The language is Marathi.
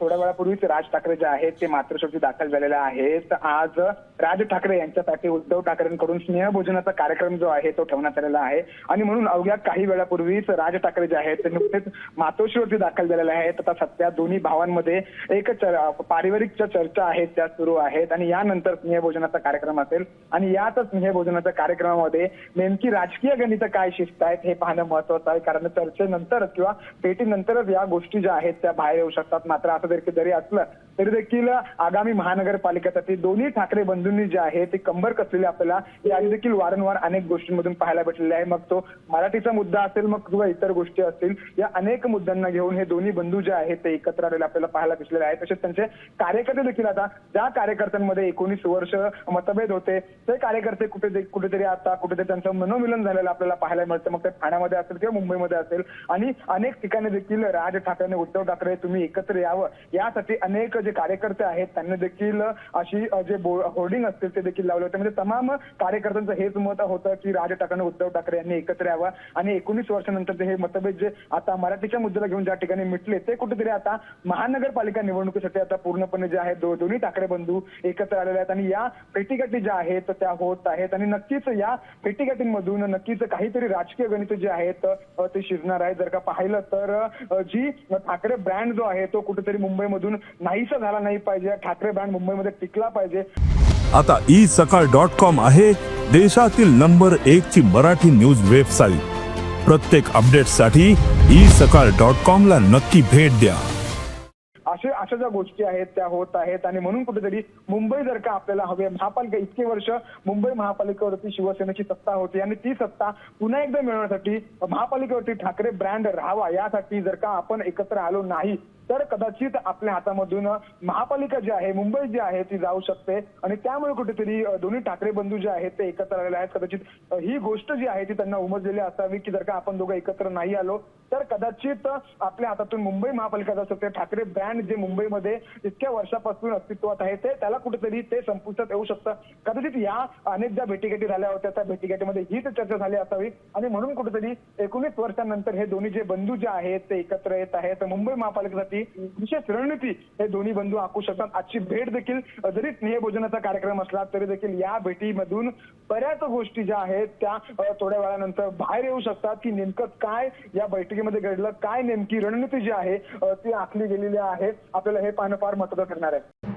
थोड्या वेळापूर्वीच राज ठाकरे जे आहेत ते मातृशक्ती दाखल झालेले आहेत. आज राज ठाकरे यांच्यासाठी उद्धव ठाकरेंकडून स्नेहभोजनाचा कार्यक्रम जो आहे तो ठेवण्यात आलेला आहे. आणि म्हणून अवघ्या काही वेळापूर्वीच राज ठाकरे जे आहेत ते नुकतेच मातोश्रीवरती दाखल झालेले आहेत. आता सध्या दोन्ही भावांमध्ये एक पारिवारिक ज्या चर्चा आहेत त्या सुरू आहेत. आणि यानंतर स्नेहभोजनाचा कार्यक्रम असेल. आणि याच स्नेहभोजनाच्या कार्यक्रमामध्ये नेमकी राजकीय गणितं काय शिस्त आहेत हे पाहणं महत्वाचं आहे. कारण चर्चेनंतरच किंवा भेटीनंतरच या गोष्टी ज्या आहेत त्या बाहेर येऊ शकतात. मात्र असं जरी जरी असलं तरी देखील आगामी महानगरपालिकेसाठी दोन्ही ठाकरे बंधूंनी जे आहे ते कंबर कसलेले आपल्याला याआधी देखील वारंवार अनेक गोष्टींमधून पाहायला भेटलेले आहे. मग तो मराठीचा मुद्दा असेल मग किंवा इतर गोष्टी असतील या अनेक मुद्द्यांना घेऊन हे दोन्ही बंधू जे आहेत ते एकत्र आलेले आपल्याला पाहायला भेटलेले आहेत. तसेच त्यांचे कार्यकर्ते देखील आता ज्या कार्यकर्त्यांमध्ये एकोणीस वर्ष मतभेद होते ते कार्यकर्ते कुठे कुठेतरी आता कुठेतरी त्यांचं मनोमिलन झालेलं आपल्याला पाहायला मिळतं. मग ते ठाण्यामध्ये असेल किंवा मुंबईमध्ये असेल आणि अनेक ठिकाणी देखील राज ठाकरे आणि उद्धव ठाकरे तुम्ही एकत्र यावं यासाठी अनेक जे कार्यकर्ते आहेत त्यांनी देखील अशी जे होर्डिंग असतील ते देखील लावले होते. म्हणजे तमाम कार्यकर्त्यांचं हेच मत होतं की राज ठाकरे उद्धव ठाकरे यांनी एकत्र यावं. आणि एकोणीस वर्षानंतर हे मतभेद जे आता मराठीच्या मुद्द्याला घेऊन ज्या ठिकाणी मिटले ते कुठेतरी आता महानगरपालिका निवडणुकीसाठी आता पूर्णपणे जे आहे दोन्ही ठाकरे बंधू एकत्र आलेले आहेत. आणि या भेटीगाठी ज्या आहेत त्या होत आहेत. आणि नक्कीच या भेटीगाठींमधून नक्कीच काहीतरी राजकीय गणित जे आहेत ते शिरणार आहे जर का पाहिलं तर जी ठाकरे ब्रँड जो आहे तो कुठेतरी मुंबईमधून नाहीसा झाला नाही पाहिजे. ठाकरे ब्रँड मुंबईमध्ये टिकला पाहिजे. आता ई सकाळ डॉट कॉम आहे देशातील नंबर एक ची मराठी न्यूज वेबसाईट प्रत्येक अपडेटसाठी ई सकाळ डॉट कॉम ला नक्की भेट द्या. असे अशा ज्या गोष्टी आहेत त्या होत आहेत. आणि म्हणून कुठेतरी मुंबई जर का आपल्याला हवे महापालिका इतके वर्ष मुंबई महापालिकेवरती शिवसेनेची सत्ता होती. आणि ती सत्ता पुन्हा एकदा मिळवण्यासाठी महापालिकेवरती ठाकरे ब्रँड राहावा यासाठी जर का आपण एकत्र आलो नाही तर कदाचित आपल्या हातामधून महापालिका जी आहे मुंबई जी आहे ती जाऊ शकते. आणि त्यामुळे कुठेतरी दोन्ही ठाकरे बंधू जे आहेत ते एकत्र आलेले आहेत. कदाचित ही गोष्ट जी आहे ती त्यांना उमजलेली असावी की जर का आपण दोघं एकत्र नाही आलो तर कदाचित आपल्या हातातून मुंबई महापालिका जाऊ शकते ठाकरे ब्रँड जे मुंबईमध्ये इतक्या वर्षापासून अस्तित्वात आहे ते त्याला कुठेतरी ते संपुष्टात येऊ शकतं. कदाचित या अनेक ज्या भेटीगाठी झाल्या होत्या त्या भेटीगाठीमध्ये हीच चर्चा झाली असावी. आणि म्हणून कुठेतरी एकोणीस वर्षांनंतर हे दोन्ही जे बंधू जे आहेत ते एकत्र येत आहेत. मुंबई महापालिकेसाठी विशेष रणनीती हे दोन्ही बंधू आखू शकतात. आजची भेट देखील जरी स्नेहभोजनाचा कार्यक्रम असला तरी देखील या भेटीमधून बऱ्याच गोष्टी ज्या आहेत त्या थोड्या वेळानंतर बाहेर येऊ शकतात की नेमकं काय या बैठकीमध्ये घडलं काय नेमकी रणनीती जी आहे ती आखली गेलेली आहे. आपल्याला हे पाहणं फार महत्वाचं ठरणार आहे.